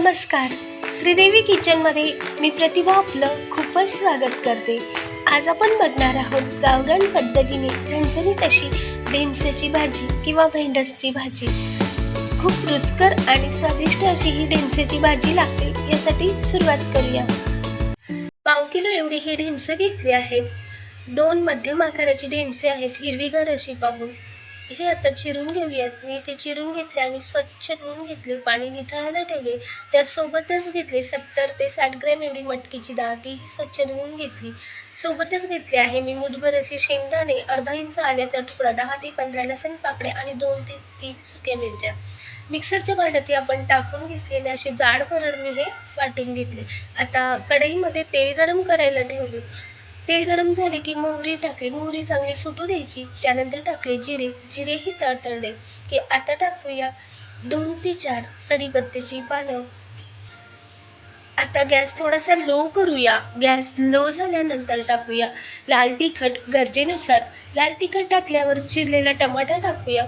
नमस्कार. श्रीदेवी किचनमध्ये मी प्रतिभा आपलं खूपच स्वागत करते. आज आपण बघणार आहोत गावरान पद्धतीने झणझणीत अशी डेमसेची भाजी किंवा भेंडसची भाजी. खूप रुचकर आणि स्वादिष्ट अशी ही डेमसेची भाजी लागते यासाठी सुरुवात करूया. पाव किलो एवढी ही ढेमसं घेतली आहेत. दोन मध्यम आकाराची ढेमसे आहेत हिरवीगार अशी पाहून. हे आता चिरून घेऊयात. मी ते चिरून घेतले आणि स्वच्छ धुवून घेतले. पाणी निथळायला ठेवले. त्यासोबतच घेतले सत्तर ते साठ ग्रॅम एवढी मटकीची डाळ. ती स्वच्छ धुवून घेतली. सोबतच घेतली आहे मी मुठभर असे शेंगदाणे अर्धा इंच आल्याचा तुकडा दहा ते पंधरा लसण पाकड्या आणि दोन ते तीन सुक्या मिरच्या. मिक्सरच्या भांड्यात आपण टाकून घेतलेले असे जाड भरड मी हे वाटून घेतले. आता कढईमध्ये तेल गरम करायला ठेवले ते गरम झाले की मोहरी टाकली. मोहरी चांगली फुटू द्यायची. त्यानंतर टाकले जिरे. जिरेही तळतळले की आता टाकूया दोन ते चार कढीपत्त्याची पानं. आता गॅस थोडासा लो करूया. गॅस लो झाल्यानंतर टाकूया लाल तिखट गरजेनुसार. लाल तिखट टाकल्यावर चिरलेला टमाटा टाकूया.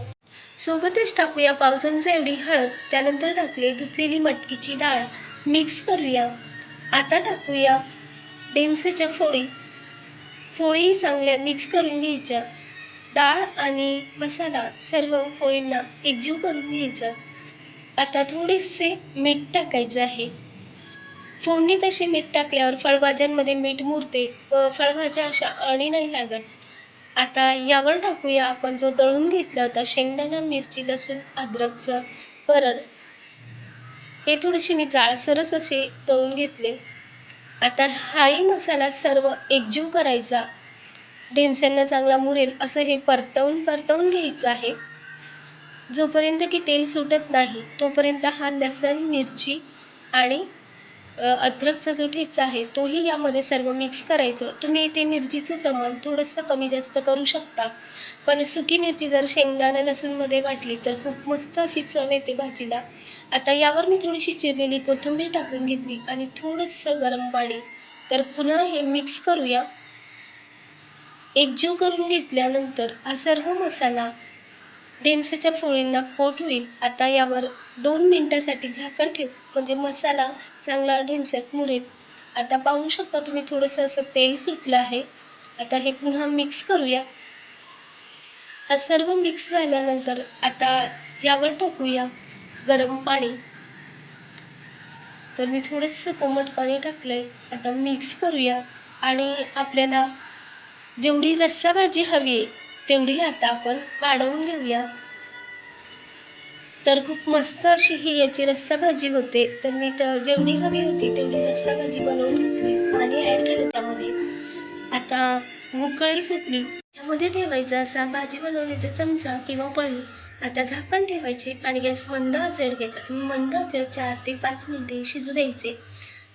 सोबतच टाकूया पाव चमचा एवढी हळद. त्यानंतर टाकले धुतलेली मटकीची डाळ. मिक्स करूया. आता टाकूया डेमसेच्या फोडी. फोळी चांगल्या मिक्स करून घ्यायच्या. डाळ आणि मसाला सर्व फोळींना एकजीव करून घ्यायचं. आता थोडेसे मीठ टाकायचं आहे. फोडणीत असे मीठ टाकल्यावर फळभाज्यांमध्ये मीठ मुरते व फळभाज्या अशा आणि नाही लागत. आता यावर टाकूया. आपण जो तळून घेतला होता शेंगदाणा मिरची लसूण अद्रकचं परळ हे थोडेसे मी जाळसरच असे तळून घेतले. आता हाही मसाला सर्व एकजीव करायचा. ढेमस्यांना चांगला मुरेल असं हे परतवून परतवून घ्यायचं आहे. जोपर्यंत की तेल सुटत नाही तोपर्यंत हा लसण मिरची आणि अद्रकचा जो ठेचा आहे तोही यामध्ये सर्व मिक्स करायचं. तुम्ही इथे मिरचीचं प्रमाण थोडंसं कमी जास्त करू शकता. पण सुकी मिरची जर शेंगदाणा लसूणमध्ये वाटली तर खूप मस्त अशी चव येते भाजीला. आता यावर मी थोडीशी चिरलेली कोथिंबीर टाकून घेतली आणि थोडंसं गरम पाणी. तर पुन्हा हे मिक्स करूया. एकजीव करून घेतल्यानंतर हा सर्व मसाला ढेमसेच्या फोडींना कोट होईल. आता यावर दोन मिनटासाठी झाकण ठेव. म्हणजे मसाला चांगला ढेमस्यात मुरेल. आता पाहू शकता तुम्ही थोडंसं असं तेल सुटलं आहे. आता हे पुन्हा मिक्स करूया. हा सर्व मिक्स झाल्यानंतर आता यावर टाकूया गरम पाणी. तर मी थोडंसं कोमट पाणी टाकलंय. आता मिक्स करूया. आणि आपल्याला जेवढी रस्सा भाजी हवी आहे तेवढी आता आपण वाढवून घेऊया. तर खूप मस्त अशी ही याची रस्सा भाजी होते. तर मी तर जेवढी हवी होती तेवढी रस्सा भाजी बनवून घेतली पाणी ॲड केलं त्यामध्ये. आता उकळी फुटली. त्यामध्ये ठेवायचा असा भाजी बनवण्याचा चमचा किंवा पळी. आता झाकण ठेवायचे आणि गॅस मंद आचेवर घ्यायचा. आणि मंद आचेवर चार ते पाच मिनिटे शिजू द्यायचे.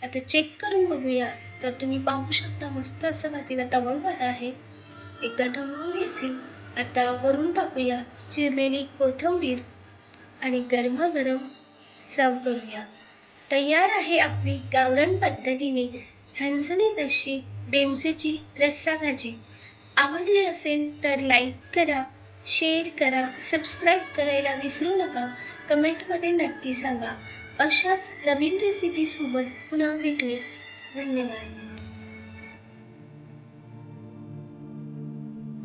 आता चेक करून बघूया. तर तुम्ही पाहू शकता मस्त असं भाजीला तवंग आला आहे. एकदा ढवळून घेतली. आता वरून टाकूया चिरलेली कोथिंबीर आणि गरमागरम सर्व करूया. तयार आहे आपली गावरान पद्धतीने झणझणीत अशी डेमसेची रस्सा भाजी आवडली असेल तर लाईक करा शेअर करा सबस्क्राईब करायला विसरू नका. कमेंटमध्ये नक्की सांगा. अशाच नवीन रेसिपीसोबत पुन्हा भेटूया. धन्यवाद.